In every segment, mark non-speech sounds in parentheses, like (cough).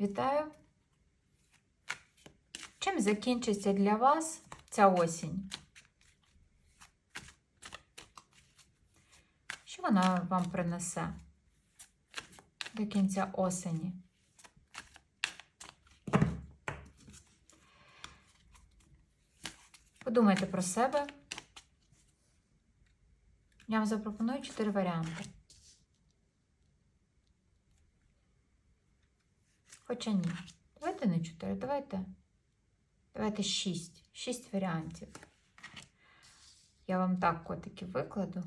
Вітаю! Чим закінчиться для вас ця осінь? Що вона вам принесе до кінця осені? Подумайте про себе. Я вам запропоную чотири варіанти. Хоча ні. Давайте не 4, давайте. Давайте 6. 6 варіантів. Я вам так котики викладу.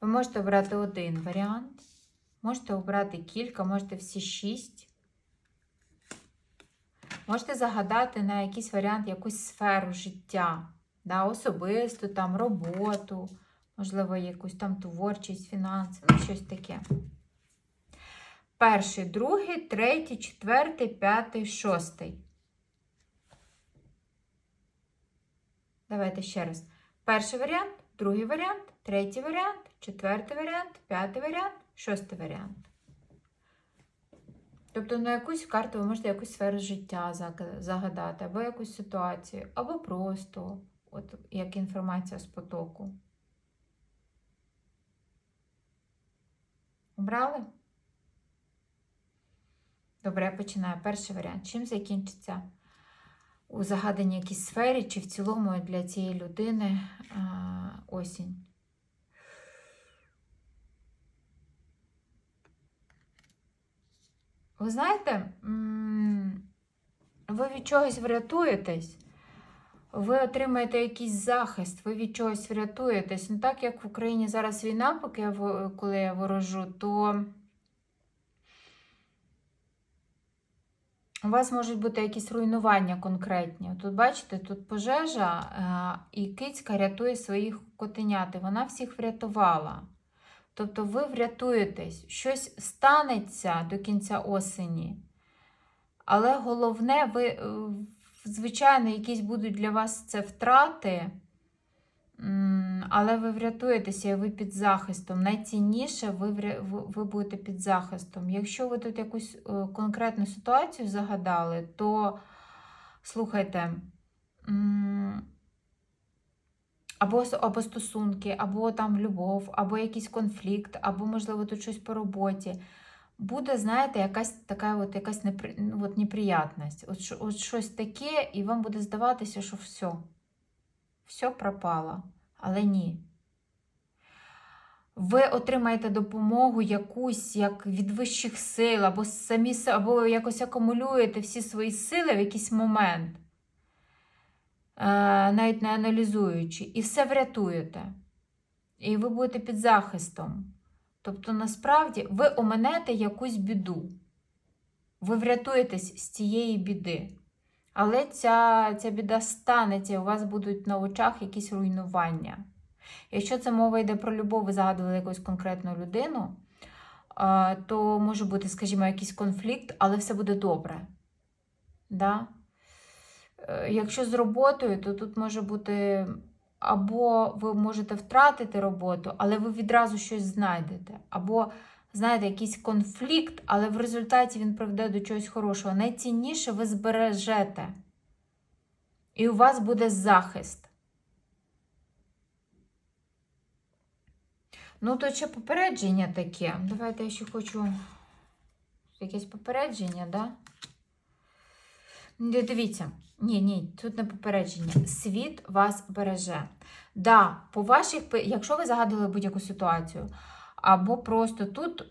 Ви можете обрати один варіант, можете обрати кілька, можете всі 6. Можете загадати на якийсь варіант якусь сферу життя, да, особисту, там, роботу, можливо, якусь там творчість, фінанси, ну, щось таке. Перший, другий, третій, четвертий, п'ятий, шостий. Давайте ще раз. Перший варіант, другий варіант, третій варіант, четвертий варіант, п'ятий варіант, шостий варіант. Тобто на якусь карту ви можете якусь сферу життя загадати, або якусь ситуацію, або просто от як інформація з потоку. Обрали? Добре, я починаю. Перший варіант. Чим закінчиться у загаданій якійсь сфері, чи в цілому для цієї людини а, осінь? Ви знаєте, ви від чогось врятуєтесь, ви отримаєте якийсь захист, ви від чогось врятуєтесь. Ну, так як в Україні зараз війна, поки я, коли я ворожу, то. У вас можуть бути якісь руйнування конкретні. Тут, бачите, тут пожежа, е, і кицька рятує своїх котенят, вона всіх врятувала. Тобто ви врятуєтесь, щось станеться до кінця осені. Але головне, ви, е, звичайно, якісь будуть для вас це втрати, але ви врятуєтеся і ви під захистом. Найцінніше ви, ви будете під захистом. Якщо ви тут якусь е, конкретну ситуацію загадали, то слухайте. Або або стосунки, або там любов, або якийсь конфлікт, або, можливо, тут щось по роботі. Буде, знаєте, якась така от, якась непри... Ну, от неприятність. От, от щось таке, і вам буде здаватися, що все, все пропало. Але ні. Ви отримаєте допомогу якусь як від вищих сил, або самі або якось акумулюєте всі свої сили в якийсь момент. Е, навіть не аналізуючи, і все врятуєте. І ви будете під захистом. Тобто, насправді, ви оминете якусь біду. Ви врятуєтесь з цієї біди. Але ця ця біда станеться, у вас будуть на очах якісь руйнування. Якщо це мова йде про любов, ви загадували якусь конкретну людину, то може бути, скажімо, якийсь конфлікт, але все буде добре. Да? Е, якщо з роботою, то тут може бути або ви можете втратити роботу, але ви відразу щось знайдете. Або, знаєте, якийсь конфлікт, але в результаті він приведе до чогось хорошого. Найцінніше ви збережете. І у вас буде захист. Ну, то ще попередження таке. Давайте я ще хочу якесь попередження, да? Дивіться, ні, ні, тут не попередження. Світ вас береже. Да, по ваших, Якщо ви загадували будь-яку ситуацію, або просто тут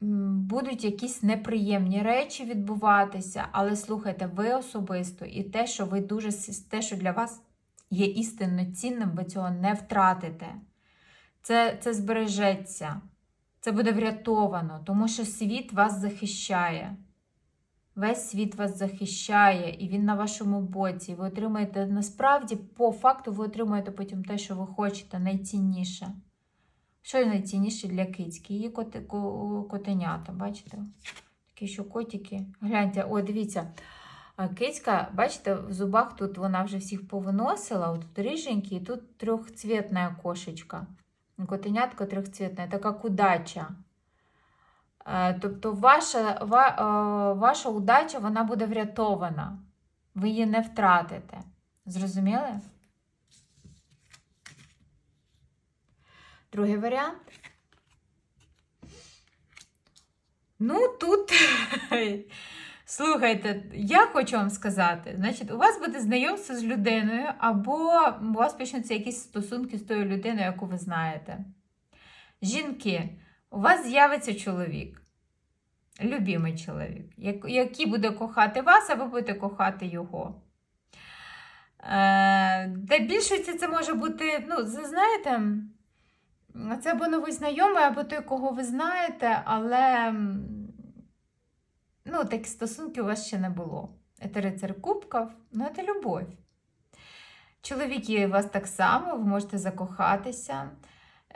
будуть якісь неприємні речі відбуватися, але слухайте, ви особисто і те, що ви дуже те, що для вас є істинно цінним, ви цього не втратите. Це, Це збережеться, це буде врятовано, тому що світ вас захищає. Весь світ вас захищає, і він на вашому боці. Ви отримаєте насправді, по факту, ви отримуєте потім те, що ви хочете, найцінніше. Що найцінніше для кицьки? Її коти, котенята, бачите? Такі що котики. Гляньте, о, дивіться. Кицька, бачите, в зубах тут вона вже всіх повиносила, от тут риженькі, і тут трьохцвітна кошечка. Котенятка трьохцвітна, така кудача. Е, Тобто ваша, е, ваша удача вона буде врятована. Ви її не втратите. Зрозуміли? Другий варіант. Ну, тут, (laughs) слухайте, я хочу вам сказати, значить, у вас буде знайомство з людиною, або у вас почнуться якісь стосунки з тою людиною, яку ви знаєте. Жінки, у вас з'явиться чоловік, любимий чоловік, який буде кохати вас, а ви будете кохати його. Е, Де більшості це може бути, ну, знаєте, це або новий знайомий, або той, кого ви знаєте, але ну, таких стосунків у вас ще не було. Це рицар кубків, ну це любов. Чоловіки у вас так само, ви можете закохатися.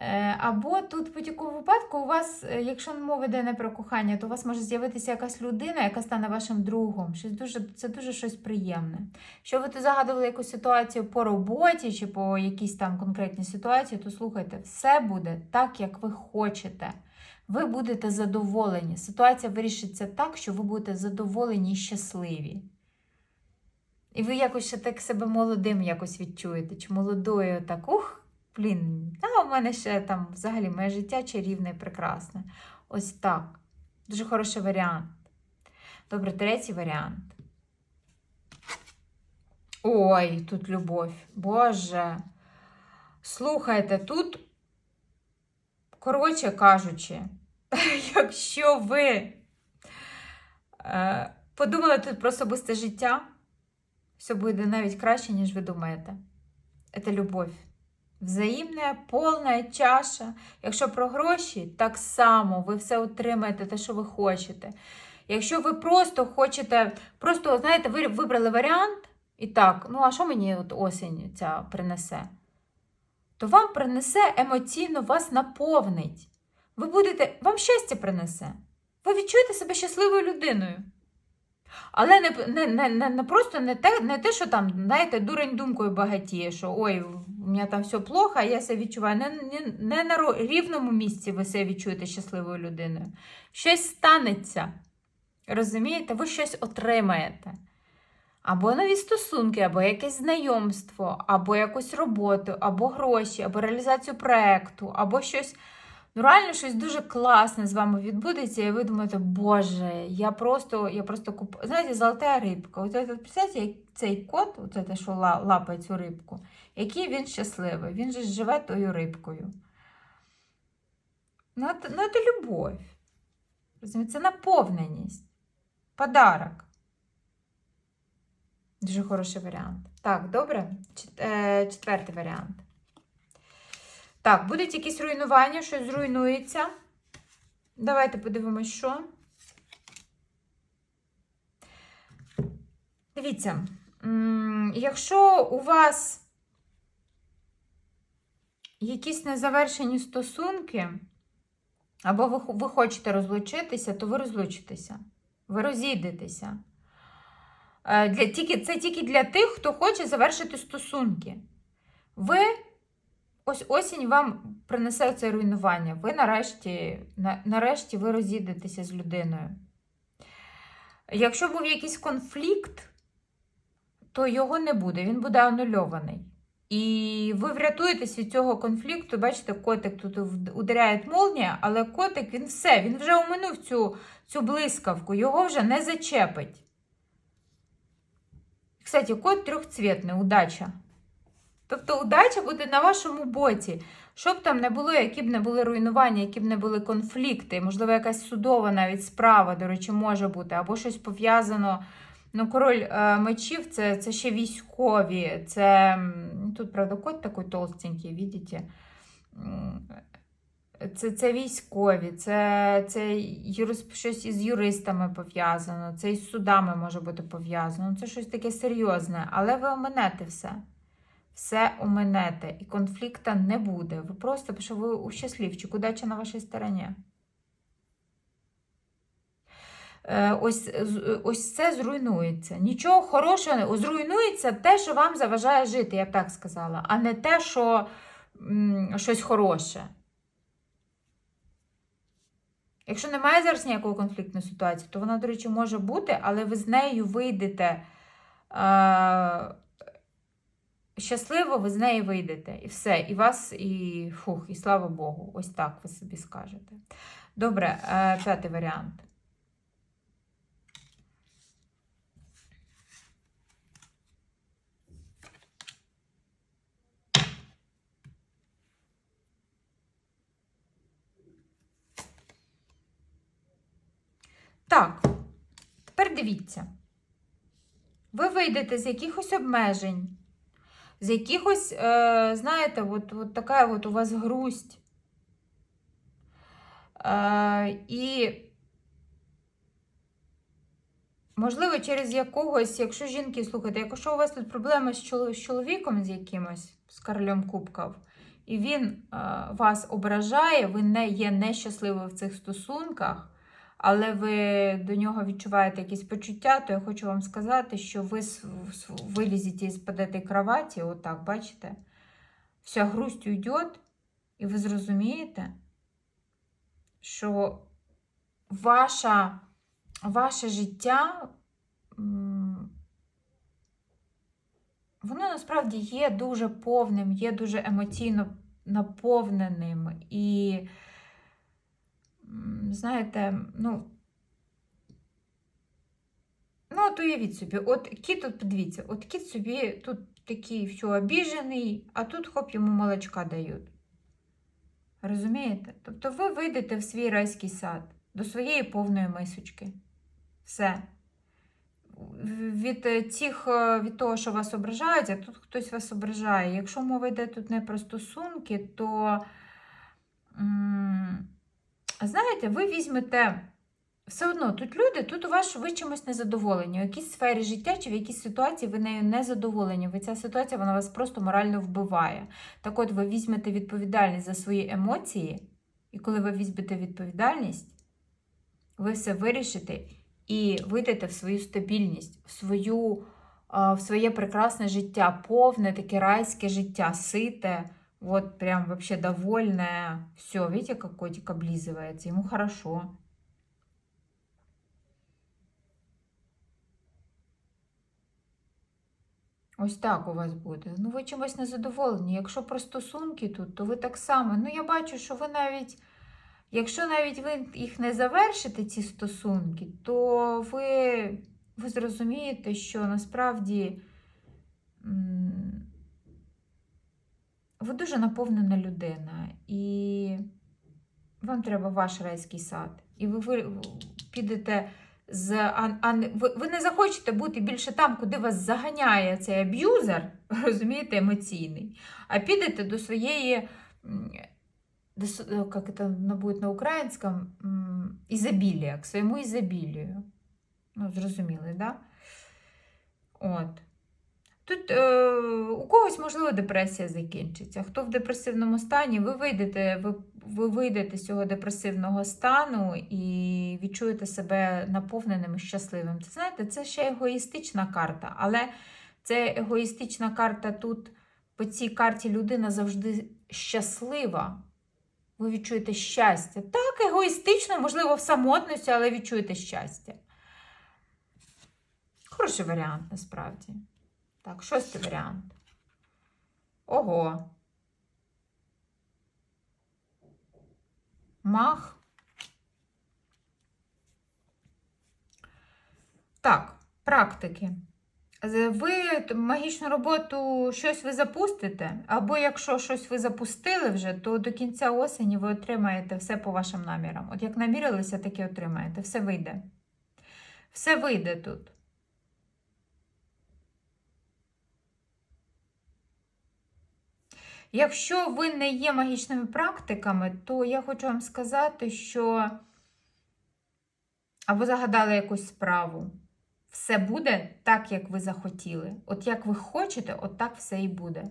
Е, Або тут в будь-якому випадку у вас, е, якщо мова йде не про кохання, то у вас може з'явитися якась людина, яка стане вашим другом. Щось дуже, це дуже щось приємне. Що ви тут загадували якусь ситуацію по роботі чи по якійсь там конкретній ситуації, то слухайте, все буде так, як ви хочете. Ви будете задоволені. Ситуація вирішиться так, що ви будете задоволені і щасливі. І ви якось ще так себе молодим якось відчуєте, чи молодою так, ух, блін, та у мене ще там взагалі моє життя чарівне і прекрасне. Ось так. Дуже хороший варіант. Добре, третій варіант. Ой, тут любов. Боже. Слухайте, тут, коротше кажучи, (laughs) якщо ви е, подумали тут про особисте життя, все буде навіть краще, ніж ви думаєте. Це любов. Взаємна, повна чаша. Якщо про гроші, так само ви все отримаєте, те, що ви хочете. Якщо ви просто хочете, просто, знаєте, ви вибрали варіант, і так, ну а що мені от осінь ця принесе? То вам принесе емоційно вас наповнить. Ви будете, вам щастя принесе. Ви відчуєте себе щасливою людиною. Але не, не, не, не, просто не те, не те, що там, знаєте, дурень думкою багатіє, що ой, у мене там все плохо, я себе відчуваю. Не, не, не на рівному місці ви себе відчуєте щасливою людиною. Щось станеться. Розумієте, ви щось отримаєте. Або нові стосунки, або якесь знайомство, або якусь роботу, або гроші, або реалізацію проєкту, або щось. Ну, реально щось дуже класне з вами відбудеться, і ви думаєте, Боже, я просто я просто куп... Знаєте, золота рибка. От, представляєте, цей кот, оце те, що лапає цю рибку, який він щасливий, він же живе тою рибкою. Ну, це, ну, любов. Розумієте, це наповненість. Подарок. Дуже хороший варіант. Так, добре. Е, Четвертий варіант. Так, будуть якісь руйнування, щось зруйнується. Давайте подивимось, що. Дивіться, якщо у вас якісь незавершені стосунки, або ви, ви хочете розлучитися, то ви розлучитеся. Ви розійдетеся. Е, Для, тільки, це тільки для тих, хто хоче завершити стосунки. Ви ось осінь вам принесе це руйнування. Ви нарешті, на, нарешті ви розійдетеся з людиною. Якщо був якийсь конфлікт, то його не буде, він буде анульований. І ви врятуєтесь від цього конфлікту. Бачите, котик тут ударяє молнія, але котик він все, він вже оминув цю, цю блискавку, його вже не зачепить. Кстати, кот трьохцвітний, удача. Тобто удача буде на вашому боці. Щоб там не було, які б не були руйнування, які б не були конфлікти, можливо, якась судова навіть справа, до речі, може бути, або щось пов'язано. Ну, король е, мечів це, це ще військові. Це тут, правда, кот такий толстенький, бачите? Це, це військові, це, це юрис, щось із юристами пов'язано, це із судами може бути пов'язано. Це щось таке серйозне, але ви оминете все. Все оминете, і конфлікта не буде. Ви просто, що ви у щасливчик, удача на вашій стороні. Е, Ось, ось це зруйнується. Нічого хорошого зруйнується те, що вам заважає жити, я б так сказала, а не те, що м, щось хороше. Якщо немає зараз ніякої конфліктної ситуації, то вона, до речі, може бути, але ви з нею вийдете. Е- щасливо, ви з неї вийдете. І все. І вас, і фух, і слава Богу. Ось так ви собі скажете. Добре, е- п'ятий варіант. Так, тепер дивіться. Ви вийдете з якихось обмежень, з якихось, е, знаєте, от, от така от у вас грусть. Е, і, можливо, через якогось, якщо жінки, слухайте, якщо у вас тут проблеми з чоловіком з якимось, з королем кубків, і він е, вас ображає, ви не є нещасливі в цих стосунках, але ви до нього відчуваєте якісь почуття, то я хочу вам сказати, що ви вилізете із-під цієї кроваті, отак, бачите, вся грусть уйде, і ви зрозумієте, що ваша, ваше життя, воно насправді є дуже повним, є дуже емоційно наповненим. І, знаєте, ну, ну, от уявіть собі, от кіт, от подивіться, от кіт собі тут такий все обіжений, а тут хоп, йому молочка дають. Розумієте? Тобто ви вийдете в свій райський сад до своєї повної мисочки. Все. Від е, цих, е, від того, що вас ображають, а тут хтось вас ображає. Якщо мова йде тут не про стосунки, то, знаєте, ви візьмете. Все одно, тут люди, тут у вас ви чимось незадоволені. У якійсь сфері життя чи в якійсь ситуації ви нею не задоволені. Ви ця ситуація вона вас просто морально вбиває. Так от, ви візьмете відповідальність за свої емоції, і коли ви візьмете відповідальність, ви все вирішите і вийдете в свою стабільність, в, свою, в своє прекрасне життя, повне таке райське життя, сите, вот прям вообще довольне. Все, видите, как котик облизывается, ему хорошо. Ось так у вас буде. Ну, ви чимось незадоволені. Якщо про стосунки тут, то ви так само. Ну, я бачу, що ви навіть, якщо навіть ви їх не завершите, ці стосунки, то ви, ви зрозумієте, що насправді ви дуже наповнена людина, і вам треба ваш райський сад. І ви, ви підете з а, а ви, ви не захочете бути більше там, куди вас заганяє цей аб'юзер, (laughs) розумієте, емоційний, а підете до своєї, е, як це буде на українському, ізобілія, к своєму ізобілію. Ну, зрозуміли, да? От. Тут е, у когось, можливо, депресія закінчиться. Хто в депресивному стані, ви вийдете, ви, ви вийдете з цього депресивного стану і відчуєте себе наповненим і щасливим. Це знаєте, це ще егоїстична карта, але це егоїстична карта тут, по цій карті людина завжди щаслива. Ви відчуєте щастя. Так, егоїстично, можливо, в самотності, але відчуєте щастя. Хороший варіант, насправді. Так, шостий варіант. Ого. Мах. Так, практики. Ви магічну роботу щось ви запустите, або якщо щось ви запустили вже, то до кінця осені ви отримаєте все по вашим намірам. От як намірилися, так і отримаєте. Все вийде. Все вийде тут. Якщо ви не є магічними практиками, то я хочу вам сказати, що або загадали якусь справу, все буде так, як ви захотіли. От як ви хочете, от так все і буде.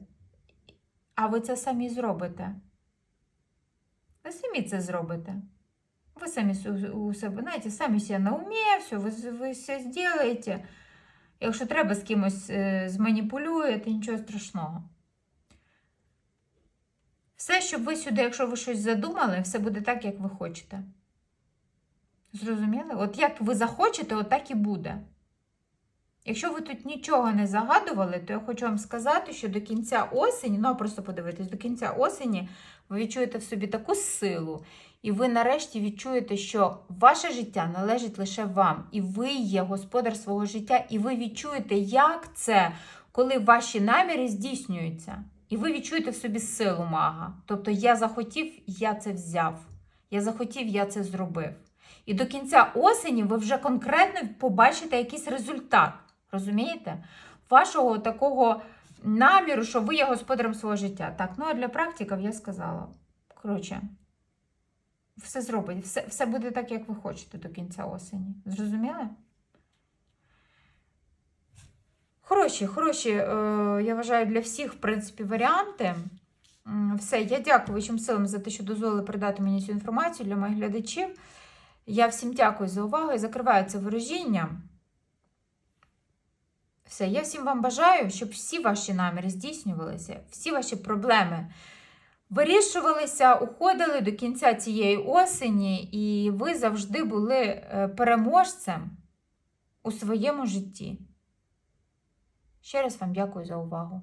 А ви це самі зробите. Ви самі це зробите. Ви самі у себе, знаєте, самі себе на умі, все, ви, ви все зробите. Якщо треба з кимось е, зманіпулюєте, нічого страшного. Все, щоб ви сюди, якщо ви щось задумали, все буде так, як ви хочете. Зрозуміли? От як ви захочете, от так і буде. Якщо ви тут нічого не загадували, то я хочу вам сказати, що до кінця осені, ну а просто подивитись, до кінця осені ви відчуєте в собі таку силу, і ви нарешті відчуєте, що ваше життя належить лише вам, і ви є господар свого життя, і ви відчуєте, як це, коли ваші наміри здійснюються. І ви відчуєте в собі силу мага. Тобто я захотів, я це взяв. Я захотів, я це зробив. І до кінця осені ви вже конкретно побачите якийсь результат. Розумієте? Вашого такого наміру, що ви є господарем свого життя. Так, ну а для практиків я сказала. Коротше, все зробить, все, все буде так, як ви хочете до кінця осені. Зрозуміли? Хороші, хороші, е, я вважаю, для всіх, в принципі, варіанти. Все, я дякую вищим силам за те, що дозволили передати мені цю інформацію для моїх глядачів. Я всім дякую за увагу і закриваю це ворожіння. Все, я всім вам бажаю, щоб всі ваші наміри здійснювалися, всі ваші проблеми вирішувалися, уходили до кінця цієї осені, і ви завжди були е, переможцем у своєму житті. Ще раз вам дякую за увагу.